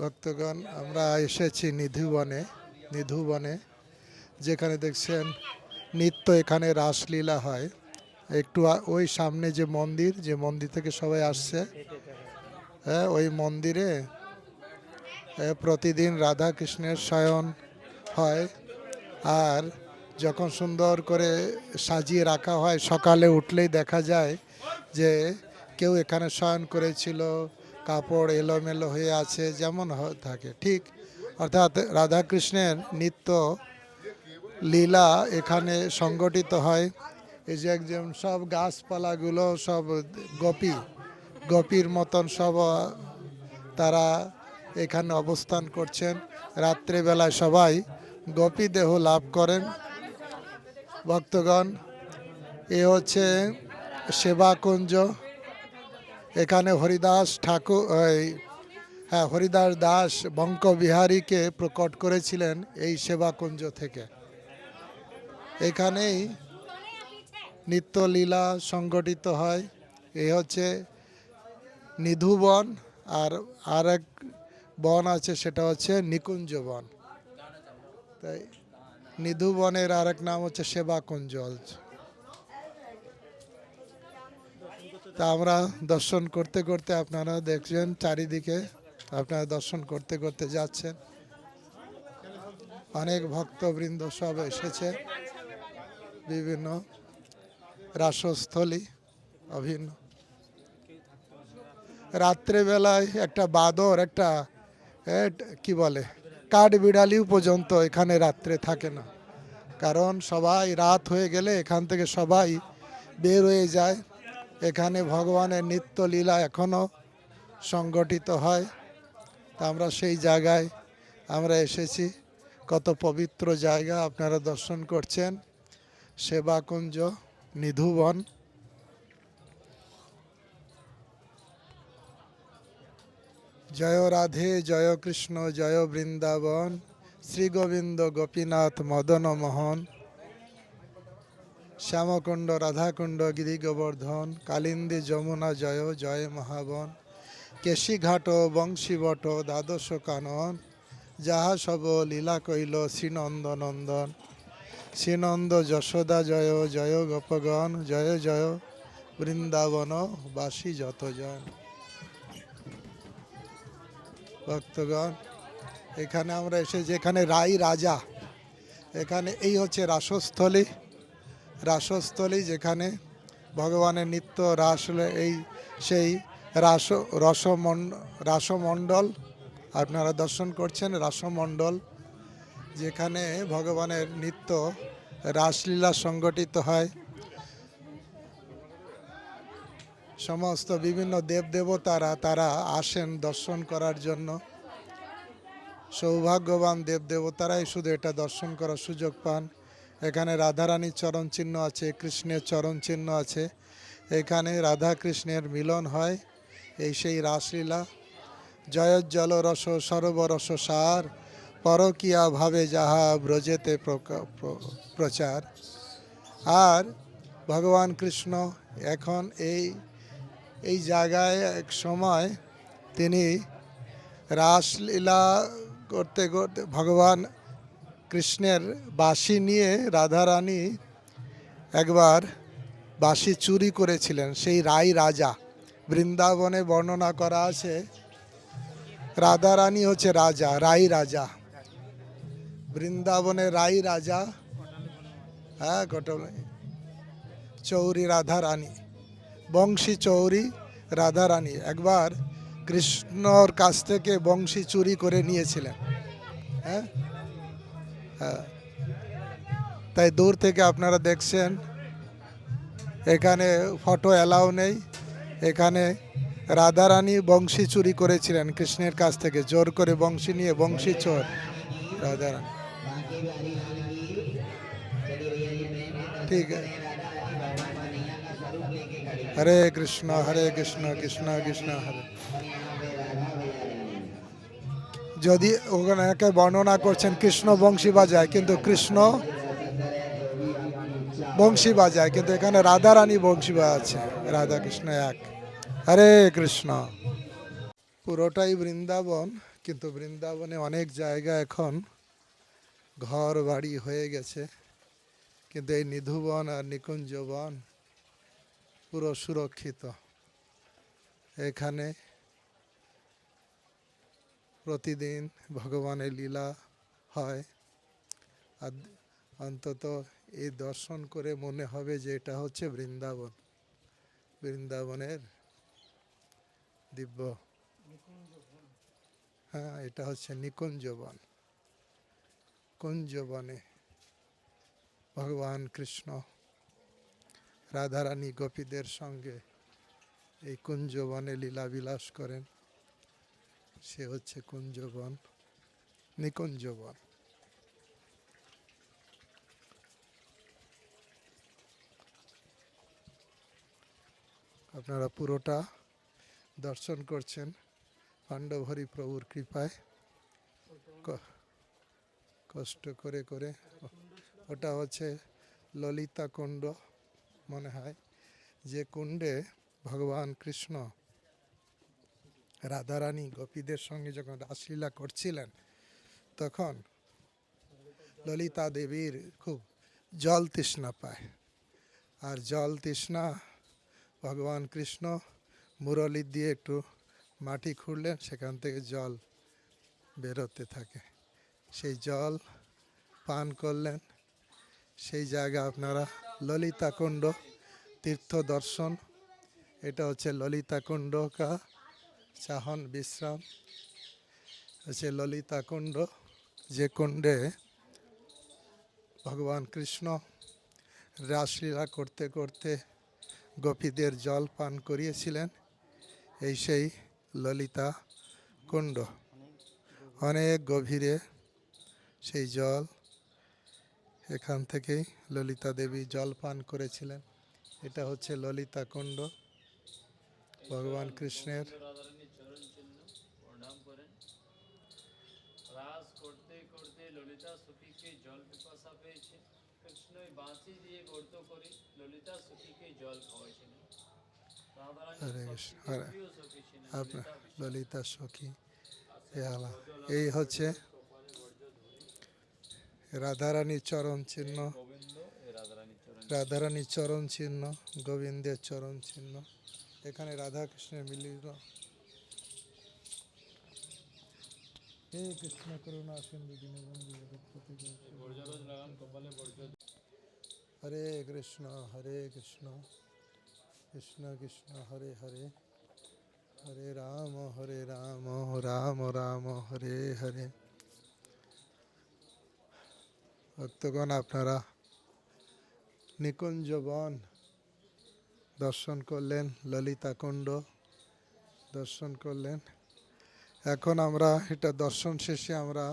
ভক্তগণ, আমরা এসেছি নিধুবনে নিধুবনে যেখানে দেখছেন নিত্য এখানে রাসলীলা হয়। একটু ওই সামনে যে মন্দির যে মন্দির থেকে সবাই আসছে। হ্যাঁ ওই মন্দিরে প্রতিদিন রাধা কৃষ্ণের শয়ন হয়। আর যখন সুন্দর করে সাজিয়ে রাখা হয়, সকালে উঠলেই দেখা যায় যে কেউ এখানে শয়ন করেছিল কাপড় এলোমেলো হয়ে আছে, যেমন থাকে। ঠিক অর্থাৎ রাধাকৃষ্ণের নিত্য লীলা এখানে সংগঠিত হয়। এই যে একজন সব গাছপালাগুলো সব গোপী, গোপীর মতন সব তারা এখানে অবস্থান করছেন। রাত্রেবেলায় সবাই গোপী দেহ লাভ করেন। ভক্তগণ, এ হচ্ছে সেবাকুঞ্জ। এখানে হরিদাস ঠাকুর হ্যাঁ হরিদাস দাস বঙ্ক বিহারীকে প্রকট করেছিলেন এই সেবাকুঞ্জ থেকে। এখানেই নিত্যলীলা সংগঠিত হয়। এই হচ্ছে নিধু বন আর আর এক বন আছে, সেটা হচ্ছে নিকুঞ্জ বন। তাই নিধু বনের আর এক নাম হচ্ছে সেবাকুঞ্জ। তা আমরা দর্শন করতে করতে আপনারা দেখছেন চারিদিকে আপনারা দর্শন করতে করতে যাচ্ছেন। অনেক ভক্তবৃন্দ সব এসেছে। বিভিন্ন রাসস্থলী অভিন্ন। রাত্রেবেলায় একটা বাদর, একটা কি বলে কাঠ বিড়ালিও পর্যন্ত এখানে রাত্রে থাকে না। কারণ সবাই রাত হয়ে গেলে এখান থেকে সবাই বের হয়ে যায়। এখানে ভগবানের নিত্য লীলা এখনও সংগঠিত হয়। তা আমরা সেই জায়গায় আমরা এসেছি। কত পবিত্র জায়গা আপনারা দর্শন করছেন। সেবাকুঞ্জ নিধুবন। জয় রাধে, জয় কৃষ্ণ, জয় বৃন্দাবন। শ্রী গোবিন্দ গোপীনাথ মদন মোহন শ্যামকুণ্ড, রাধাকুণ্ড গিরি গোবর্ধন কালিন্দী, যমুনা, জয় জয় মহাবন, কেশীঘাট, বংশীবট, দ্বাদশ কানন, যাহা সব লীলা কইল শ্রীনন্দ নন্দন শ্রীনন্দ, যশোদা, জয় জয় গোপগণ, জয় জয় বৃন্দাবন বাসী যতজন। ভক্তগণ, এখানে আমরা এসে যেখানে রাই রাজা, এখানে এই হচ্ছে রাসস্থলী। রাসস্থলী যেখানে ভগবানের নিত্য রাস এই সেই রাস রসমণ্ড রাসমণ্ডল, আপনারা দর্শন করছেন রাসমণ্ডল, যেখানে ভগবানের নিত্য রাসলীলা সংগঠিত হয়। সমস্ত বিভিন্ন দেবদেবতারা তারা আসেন দর্শন করার জন্য। সৌভাগ্যবান দেবদেবতারাই শুধু এটা দর্শন করার সুযোগ পান। এখানে রাধারানীর চরণ চিহ্ন আছে, কৃষ্ণের চরণ চিহ্ন আছে। এখানে রাধা কৃষ্ণের মিলন হয় এই সেই রাসলীলা। জয়োজ্জল রস সরবরস সার, পরকিয়া ভাবে যাহা ব্রজেতে প্রচার। আর ভগবান কৃষ্ণ এখন এই এই জায়গায় এক সময় তিনি রাসলীলা করতে করতে ভগবান কৃষ্ণের বাঁশি নিয়ে রাধারানী একবার বাঁশি চুরি করেছিলেন, সেই রাই রাজা। বৃন্দাবনে বর্ণনা করা আছে, রাধারানী হচ্ছে রাজা, রাই রাজা। বৃন্দাবনে রাই রাজা হ্যাঁ ঘটনা চৌরি রাধা রানী বংশী চৌরি রাধা রানী একবার কৃষ্ণর কাছ থেকে বংশী চুরি করে নিয়েছিলেন হ্যাঁ। তাই দূর থেকে আপনারা দেখছেন, এখানে ফটো অ্যালাউ নেই। এখানে রাধারানী বংশী চুরি করেছিলেন কৃষ্ণের কাছ থেকে, জোর করে বংশী নিয়ে, বংশী চোর। রাধারানী। ঠিক আছে। হরে কৃষ্ণ হরে কৃষ্ণ কৃষ্ণ কৃষ্ণ, হরে। যদি ওখানে একে বর্ণনা করছেন কৃষ্ণ বংশী বাজায়, কিন্তু কৃষ্ণ বংশী বাজায়, কিন্তু এখানে রাধা রানী বংশী বাজাচ্ছে রাধা কৃষ্ণ এক। হরে কৃষ্ণ। পুরোটাই বৃন্দাবন, কিন্তু বৃন্দাবনে অনেক জায়গা এখন ঘর বাড়ি হয়ে গেছে। কিন্তু এই নিধুবন আর নিকুঞ্জবন পুরো সুরক্ষিত। এখানে প্রতিদিন ভগবানের লীলা হয়। আর অন্তত এই দর্শন করে মনে হবে যে এটা হচ্ছে বৃন্দাবন। বৃন্দাবনের দিব্য। হ্যাঁ এটা হচ্ছে নিকুঞ্জবন। কুঞ্জবনে ভগবান কৃষ্ণ রাধারানী গোপীদের সঙ্গে এই কুঞ্জবনে লীলা বিলাস করেন। সে হচ্ছে কুঞ্জবন নিকুঞ্জবন আপনারা পুরোটা দর্শন করছেন পাণ্ডবহরি প্রভুর কৃপায়। কষ্ট করে করে ওটা হচ্ছে ললিতা কুণ্ড মনে হয়। যে কুণ্ডে ভগবান কৃষ্ণ রাধারানী গোপীদের সঙ্গে যখন রাসলীলা করছিলেন, তখন ললিতা দেবীর খুব জল তৃষ্ণা পায়। আর জল তৃষ্ণা ভগবান কৃষ্ণ মুরলি দিয়ে একটু মাটি খুঁড়লেন, সেখান থেকে জল বেরোতে থাকে। সেই জল পান করলেন। সেই জায়গা আপনারা ললিতা কুণ্ড তীর্থ দর্শন এটা হচ্ছে ললিতা কুণ্ড কা চাহন, বিশ্রাম। হচ্ছে ললিতা কুণ্ড, যে কুণ্ডে ভগবান কৃষ্ণ রাসলীলা করতে করতে গোপীদের জল পান করিয়েছিলেন, এই সেই ললিতা কুণ্ড। অনেক গভীরে সেই জল, এখান থেকেই ললিতা দেবী জল পান করেছিলেন। এটা হচ্ছে ললিতা কুণ্ড। ভগবান কৃষ্ণের রাধারানীর চরণ চিহ্ন প্রণাম করেন রাস করতে করতে ললিতা সখীকে জল পিপাসা পেয়েছে কৃষ্ণ ওই দিয়ে গর্ত করে ললিতা সখীকে জল খাওয়াইছিলেন হরে কৃষ্ণ, হরে। সখী ছিলেন আপনার ললিতা সখী। আলা এই হচ্ছে রাধারানীর চরণ চিহ্ন। রাধারানীর চরণ চরণ চিহ্ন গোবিন্দের চরণ চিহ্ন। এখানে রাধা কৃষ্ণের মিলিত হে কৃষ্ণ করুণা সিন্ধু দীনবন্ধু হরে কৃষ্ণ হরে কৃষ্ণ কৃষ্ণ কৃষ্ণ হরে হরে হরে রাম হরে রাম রাম রাম হরে হরে ভক্তগণ আপনারা নিকুঞ্জ বন দর্শন করলেন ললিতা কুণ্ড দর্শন করলেন এখন আমরা এটা দর্শন শেষে আমরা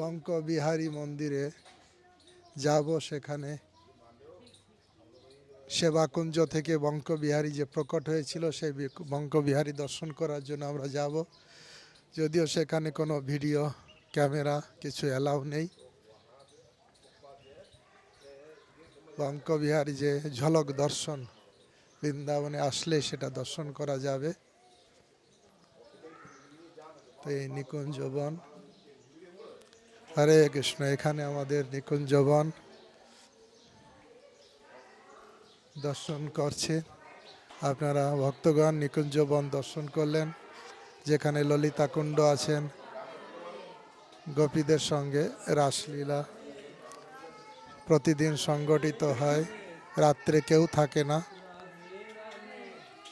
বঙ্ক বিহারী মন্দিরে যাব সেখানে। সেবাকুঞ্জ থেকে বঙ্কবিহারী যে প্রকট হয়েছিল সেই বঙ্কবিহারী দর্শন করার জন্য আমরা যাব। যদিও সেখানে কোনো ভিডিও, ক্যামেরা কিছু অ্যালাউ নেই। বঙ্কবিহারী যে ঝলক দর্শন বৃন্দাবনে আসলে সেটা দর্শন করা যাবে। তো এই নিকুঞ্জ বন। হরে কৃষ্ণ, এখানে আমাদের নিকুঞ্জ বন। দর্শন করছে। আপনারা ভক্তগণ, নিকুঞ্জ বন দর্শন করলেন। যেখানে ললিতা কুণ্ড আছেন, গোপীদের সঙ্গে রাসলীলা। প্রতিদিন সংগঠিত হয়, রাত্রে কেউ থাকে না।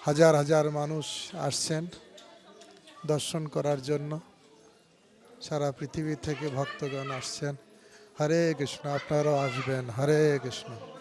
হাজার হাজার মানুষ আসছেন। দর্শন করার জন্য সারা পৃথিবী থেকে ভক্তগণ আসছেন। হরে কৃষ্ণ আপনারাও আসবেন। হরে কৃষ্ণ।